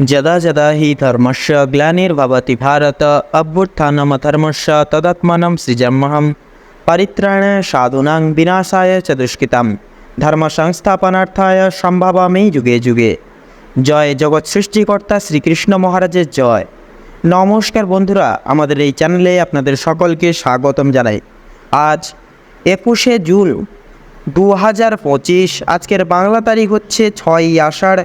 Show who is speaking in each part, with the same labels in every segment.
Speaker 1: যদা যদা হি ধর্মস্য গ্লানির্ভবতি ভারত অভ্যুত্থানমধর্মস্য তদাত্মাनं সৃজমহম পরিত্রাণায় সাধুনাং বিনাশায় চ দুষ্কৃতাম ধর্ম সংস্থাপনার্থায় সম্ভাবামি যুগে যুগে জয় জগৎ সৃষ্টিকর্তা শ্রীকৃষ্ণ মহারাজের জয়। নমস্কার বন্ধুরা, আমাদের এই চ্যানেলে আপনাদের সকলকে স্বাগতম জানাই। আজ একুশে জুন দু হাজার পঁচিশ, আজকের বাংলা তারিখ হচ্ছে ছয়ই আষাঢ়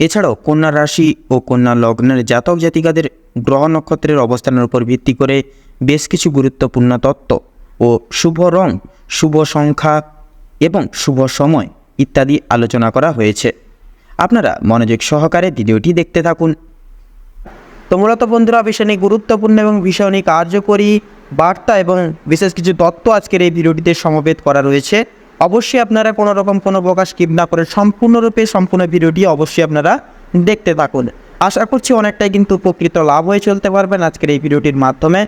Speaker 1: এছাড়াও কন্যা রাশি ও কন্যা লগ্নের জাতক জাতিকাদের গ্রহ নক্ষত্রের অবস্থানের উপর ভিত্তি করে বেশ কিছু গুরুত্বপূর্ণ তত্ত্ব ও শুভ রং, শুভ সংখ্যা এবং শুভ সময় ইত্যাদি আলোচনা করা হয়েছে। আপনারা মনোযোগ সহকারে ভিডিওটি দেখতে থাকুন। তো মূলত বন্ধুরা ভীষণই গুরুত্বপূর্ণ এবং ভীষণই কার্যকরী বার্তা এবং বিশেষ কিছু তত্ত্ব আজকের এই ভিডিওটিতে সমবেত করা রয়েছে। অবশ্যই আপনারা কোনো রকম কোনো প্রকাশ স্কিপ না করে সম্পূর্ণরূপে সম্পূর্ণ ভিডিওটি অবশ্যই আপনারা দেখতে থাকুন। আশা করছি অনেকটাই কিন্তু উপকৃত লাভ হয়ে চলতে পারবেন আজকের এই ভিডিওটির মাধ্যমে।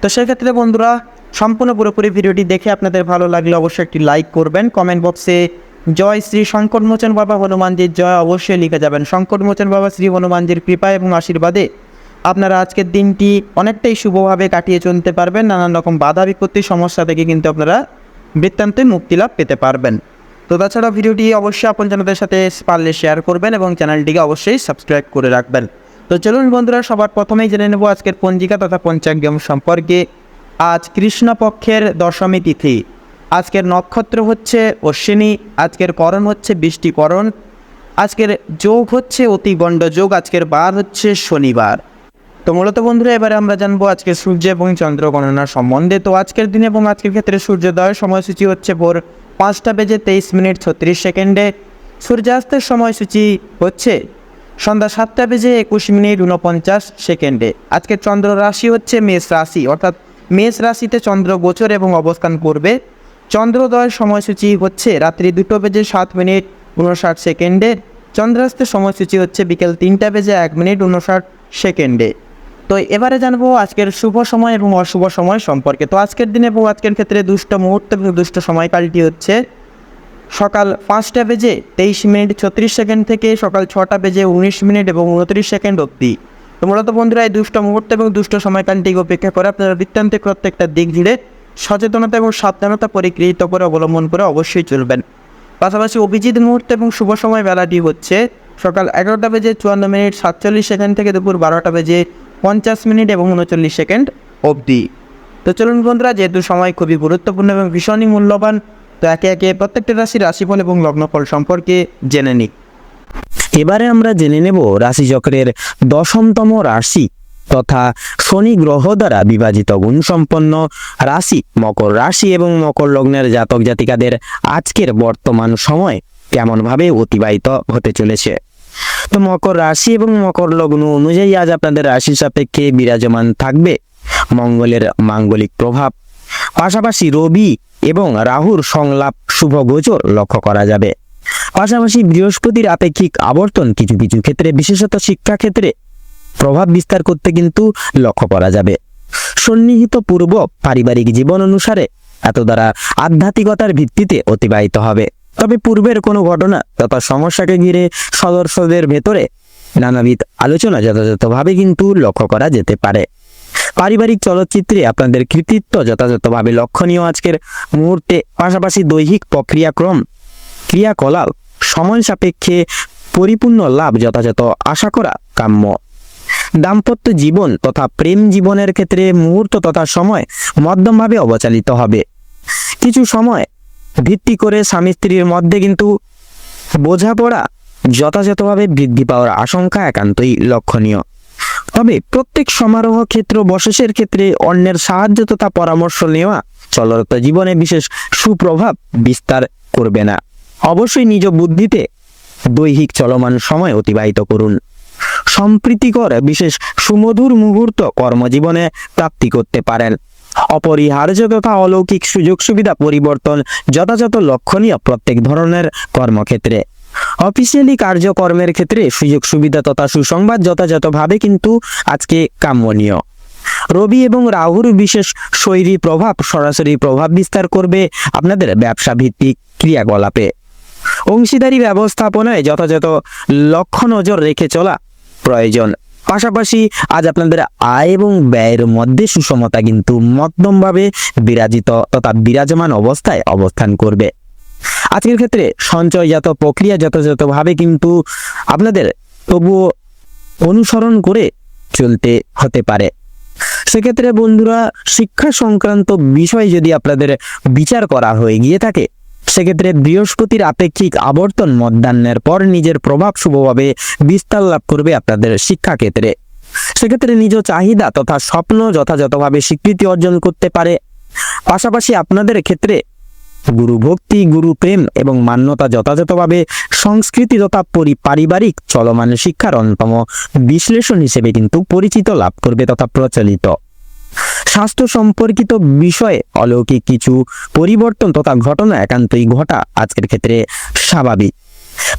Speaker 1: তো সেক্ষেত্রে বন্ধুরা, সম্পূর্ণ পুরোপুরি ভিডিওটি দেখে আপনাদের ভালো লাগলে অবশ্যই একটি লাইক করবেন। কমেন্ট বক্সে জয় শ্রী সংকটমোচন বাবা হনুমানজির জয় অবশ্যই লিখে যাবেন। সংকটমোচন বাবা শ্রী হনুমানজির কৃপা এবং আশীর্বাদে আপনারা আজকের দিনটি অনেকটাই শুভভাবে কাটিয়ে চলতে পারবেন। নানান রকম বাধা বিপত্তি সমস্যা থেকে কিন্তু আপনারা বৃত্তান্তে মুক্তি লাভ পেতে পারবেন। তো তাছাড়া ভিডিওটি অবশ্যই আপন জনদের সাথে পারলে শেয়ার করবেন এবং চ্যানেলটিকে অবশ্যই সাবস্ক্রাইব করে রাখবেন। তো চলুন বন্ধুরা, সবার প্রথমেই জেনে নেব আজকের পঞ্জিকা তথা পঞ্চাঙ্গম সম্পর্কে। আজ কৃষ্ণপক্ষের দশমী তিথি। আজকের নক্ষত্র হচ্ছে অশ্বিনী, আজকের করণ হচ্ছে বৃষ্টিকরণ, আজকের যোগ হচ্ছে অতিগণ্ড যোগ আজকের বার হচ্ছে শনিবার। তো মূলত বন্ধুরা, এবারে আমরা জানব আজকে সূর্য এবং চন্দ্র গণনা সম্বন্ধে। তো আজকের দিনে এবং আজকের ক্ষেত্রে সূর্যোদয়ের সময়সূচি হচ্ছে ভোর পাঁচটা বেজে তেইশ মিনিট ছত্রিশ সেকেন্ডে। সূর্যাস্তের সময়সূচি হচ্ছে সন্ধ্যা সাতটা বেজে একুশ মিনিট উনপঞ্চাশ সেকেন্ডে। আজকে চন্দ্র রাশি হচ্ছে মেষ রাশি, অর্থাৎ মেষ রাশিতে চন্দ্র গোচর এবং অবস্থান করবে। চন্দ্রোদয়ের সময়সূচি হচ্ছে রাত্রি দুটো বেজে সাত মিনিট উনষাট সেকেন্ডে। চন্দ্রাস্তের সময়সূচি হচ্ছে বিকেল তিনটা বেজে এক মিনিট উনষাট সেকেন্ডে। তো এবারে জানব আজকের শুভ সময় এবং অশুভ সময় সম্পর্কে। তো আজকের দিনে এবং আজকের ক্ষেত্রে দুষ্ট মুহূর্ত এবং দুষ্ট সময়কালটি হচ্ছে সকাল পাঁচটা বেজে তেইশ মিনিট ছত্রিশ সেকেন্ড থেকে সকাল ছটা বেজে উনিশ মিনিট এবং উনত্রিশ সেকেন্ড অবধি। তো মূলত বন্ধুরা, এই দুষ্ট মুহূর্ত এবং দুষ্ট সময়কালটিকে উপেক্ষা করে আপনারা বৃত্তান্তে প্রত্যেকটা দিক জুড়ে সচেতনতা এবং সাবধানতা পরিগৃহীত করে অবলম্বন করে অবশ্যই চলবেন। পাশাপাশি অভিজিৎ মুহূর্ত এবং শুভ সময় বেলাটি হচ্ছে সকাল এগারোটা বেজে চুয়ান্ন মিনিট সাতচল্লিশ সেকেন্ড থেকে দুপুর বারোটা বেজে পঞ্চাশ মিনিট এবং উনচল্লিশ সেকেন্ড অবধি। তো চলুন বন্ধুরা, যেহেতু সময় খুবই গুরুত্বপূর্ণ এবং ভীষণই মূল্যবান, তো একে একে প্রত্যেকটা রাশির রাশিফল এবং লগ্নফল সম্পর্কে জেনে নিই।
Speaker 2: এবারে আমরা জেনে নেব রাশিচক্রের দশমতম রাশি তথা শনি গ্রহ দ্বারা বিভাজিত গুণসম্পন্ন রাশি, মকর রাশি এবং মকর লগ্নের জাতক জাতিকাদের আজকের বর্তমান সময় কেমনভাবে অতিবাহিত হতে চলেছে। তো মকর রাশি এবং মকর লগ্ন অনুযায়ী আজ আপনাদের রাশি সাপেক্ষে বিরাজমান থাকবে। মঙ্গলের মাঙ্গলিক প্রভাব, পাশাপাশি রবি এবং রাহুর সংলাপ শুভ গোচর লক্ষ্য করা যাবে। পাশাপাশি বৃহস্পতির আপেক্ষিক আবর্তন কিছু কিছু ক্ষেত্রে, বিশেষত শিক্ষা ক্ষেত্রে প্রভাব বিস্তার করতে কিন্তু লক্ষ্য করা যাবে। সন্নিহিত পূর্ব পারিবারিক জীবন অনুসারে এত দ্বারা আধ্যাত্মিকতার ভিত্তিতে অতিবাহিত হবে। তবে পূর্বের কোনো ঘটনা তথা সমস্যাকে ঘিরে সদস্যদের ভেতরে নানাবিধ আলোচনা যথাযথভাবে কিন্তু লক্ষ্য করা যেতে পারে। পারিবারিক চলচ্চিত্রে আপনাদের কৃতিত্ব যথাযথভাবে লক্ষণীয় আজকের মুহূর্তে। পাশাপাশি দৈহিক প্রক্রিয়াক্রম, ক্রিয়াকলাপ, সময় সাপেক্ষে পরিপূর্ণ লাভ যথাযথ আশা করা কাম্য। দাম্পত্য জীবন তথা প্রেম জীবনের ক্ষেত্রে মুহূর্ত তথা সময় মধ্যমভাবে অবচালিত হবে। কিছু সময় ভিত্তি করে স্বামী স্ত্রীর মধ্যে কিন্তু বোঝাপড়া যথাযথভাবে বৃদ্ধি পাওয়ার আশঙ্কা একান্তই লক্ষণীয়। তবে প্রত্যেক সমারোহ ক্ষেত্র বশেষের ক্ষেত্রে অন্যের সাহায্য তথা পরামর্শ নেওয়া চলরত জীবনে বিশেষ সুপ্রভাব বিস্তার করবে না। অবশ্যই নিজ বুদ্ধিতে দৈহিক চলমান সময় অতিবাহিত করুন। সম্প্রীতিকর বিশেষ সুমধুর মুহূর্ত কর্মজীবনে প্রাপ্তি করতে পারেন। অপরিহার্য তথা অলৌকিক সুযোগ সুবিধা পরিবর্তন যথাযথ লক্ষণীয় প্রত্যেক ধরনের কর্মক্ষেত্রে। অফিসিয়ালি কার্যকর্মের ক্ষেত্রে সুযোগ সুবিধা তথা সুসংবাদ যথাযথভাবে কিন্তু আজকে কাম্যনীয়। রবি এবং রাহুর বিশেষ শৈলী প্রভাব সরাসরি প্রভাব বিস্তার করবে আপনাদের ব্যবসা ভিত্তিক ক্রিয়াকলাপে। অংশীদারি ব্যবস্থাপনায় যথাযথ লক্ষ্য নজর রেখে চলা প্রয়োজন। পাশাপাশি আজ আপনাদের আয় এবং ব্যয়ের মধ্যে সুষমতা কিন্তু মধ্যমভাবে বিরাজিত তথা বিরাজমান অবস্থায় অবস্থান করবে। আজকের ক্ষেত্রে সঞ্চয়জাত প্রক্রিয়া যথাযথভাবে কিন্তু আপনাদের তবুও অনুসরণ করে চলতে হতে পারে। সেক্ষেত্রে বন্ধুরা, শিক্ষা সংক্রান্ত বিষয় যদি আপনাদের বিচার করা হয়ে গিয়ে থাকে সেক্ষেত্রে বৃহস্পতির আপেক্ষিক আবর্তন মধ্যাহ্নের পর নিজের প্রভাব শুভভাবে বিস্তার লাভ করবে আপনাদের শিক্ষাক্ষেত্রে। সেক্ষেত্রে নিজ চাহিদা তথা স্বপ্ন যথাযথভাবে স্বীকৃতি অর্জন করতে পারে। পাশাপাশি আপনাদের ক্ষেত্রে গুরু ভক্তি, গুরু প্রেম এবং মান্যতা যথাযথভাবে সংস্কৃতি তথা পরি- পারিবারিক চলমান শিক্ষার অন্যতম বিশ্লেষণ হিসেবে কিন্তু পরিচিত লাভ করবে তথা প্রচলিত। স্বাস্থ্য সম্পর্কিত বিষয়ে অলৌকিক কিছু পরিবর্তন তথা ঘটনা একান্তই ঘটা আজকের ক্ষেত্রে স্বাভাবিক।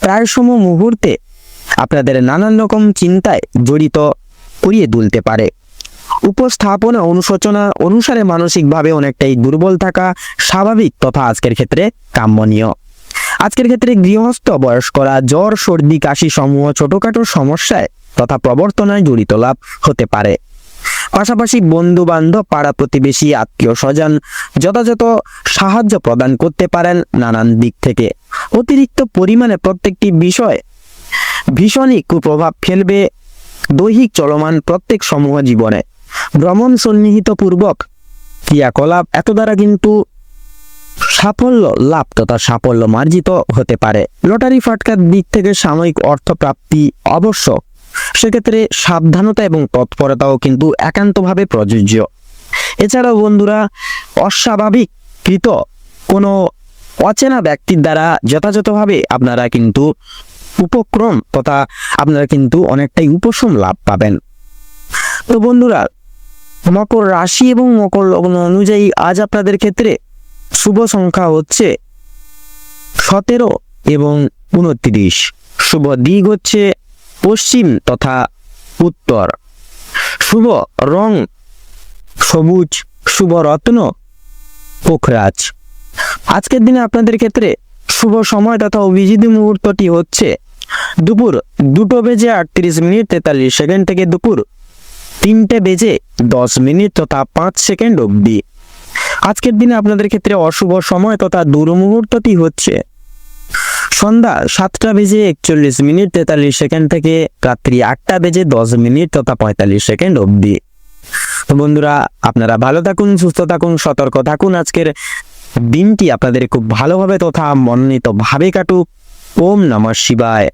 Speaker 2: প্রায় সম মুহূর্তে আপনাদের নানান রকম চিন্তায় জড়িত করিয়ে তুলতে পারে। উপস্থাপনা অনুশোচনা অনুসারে মানসিকভাবে অনেকটাই দুর্বল থাকা স্বাভাবিক তথা আজকের ক্ষেত্রে কাম্যনীয় আজকের ক্ষেত্রে গৃহস্থ, বয়স্করা, জ্বর, সর্দি, কাশি সমূহ ছোটখাটো সমস্যায় তথা প্রবর্তনায় জড়িত লাভ হতে পারে। পাশাপাশি বন্ধু বান্ধব পাড়া প্রতিবেশী, আত্মীয় স্বজন যথাযথ সাহায্য প্রদান করতে পারেন নানান দিক থেকে। অতিরিক্ত পরিমাণে প্রত্যেকটি বিষয় ভীষণই কুপ্রভাব ফেলবে দৈহিক চলমান প্রত্যেক সমূহ জীবনে। ভ্রমণ সন্নিহিত পূর্বক ক্রিয়াকলাপ এত দ্বারা কিন্তু সাফল্য লাভ তথা সাফল্য মার্জিত হতে পারে। লটারি ফাটকার দিক থেকে সাময়িক অর্থপ্রাপ্তি আবশ্যক সেক্ষেত্রে সাবধানতা এবং তৎপরতাও কিন্তু একান্তভাবে প্রযোজ্য। এছাড়াও বন্ধুরা, অস্বাভাবিক কৃত কোনো অচেনা ব্যক্তির দ্বারা যথাযথভাবে আপনারা কিন্তু উপক্রম তথা আপনারা কিন্তু অনেকটাই উপশম লাভ পাবেন। তো বন্ধুরা, মকর রাশি এবং মকর লগ্ন অনুযায়ী আজ আপনাদের ক্ষেত্রে শুভ সংখ্যা হচ্ছে সতেরো এবং উনত্রিশ। শুভ দিক হচ্ছে পশ্চিম তথা উত্তর। শুভ রং সবুজ, শুভ রত্ন, পোখরাজ। আজকের দিনে আপনাদের ক্ষেত্রে শুভ সময় তথা অভিজিৎ মুহূর্তটি হচ্ছে দুপুর দুটো বেজে আটত্রিশ মিনিট তেতাল্লিশ সেকেন্ড থেকে দুপুর তিনটে বেজে দশ মিনিট তথা পাঁচ সেকেন্ড অবধি। আজকের দিনে আপনাদের ক্ষেত্রে অশুভ সময় তথা দুর্মুহূর্তটি হচ্ছে সন্ধ্যা সাতটা বেজে একচল্লিশ মিনিট তেতাল্লিশ সেকেন্ড থেকে রাত্রি আটটা বেজে দশ মিনিট তথা পঁয়তাল্লিশ সেকেন্ড অবধি। তো বন্ধুরা, আপনারা ভালো থাকুন, সুস্থ থাকুন, সতর্ক থাকুন। আজকের দিনটি আপনাদের খুব ভালোভাবে তথা মনোনীতভাবে কাটুক। ওম নমঃ শিবায়।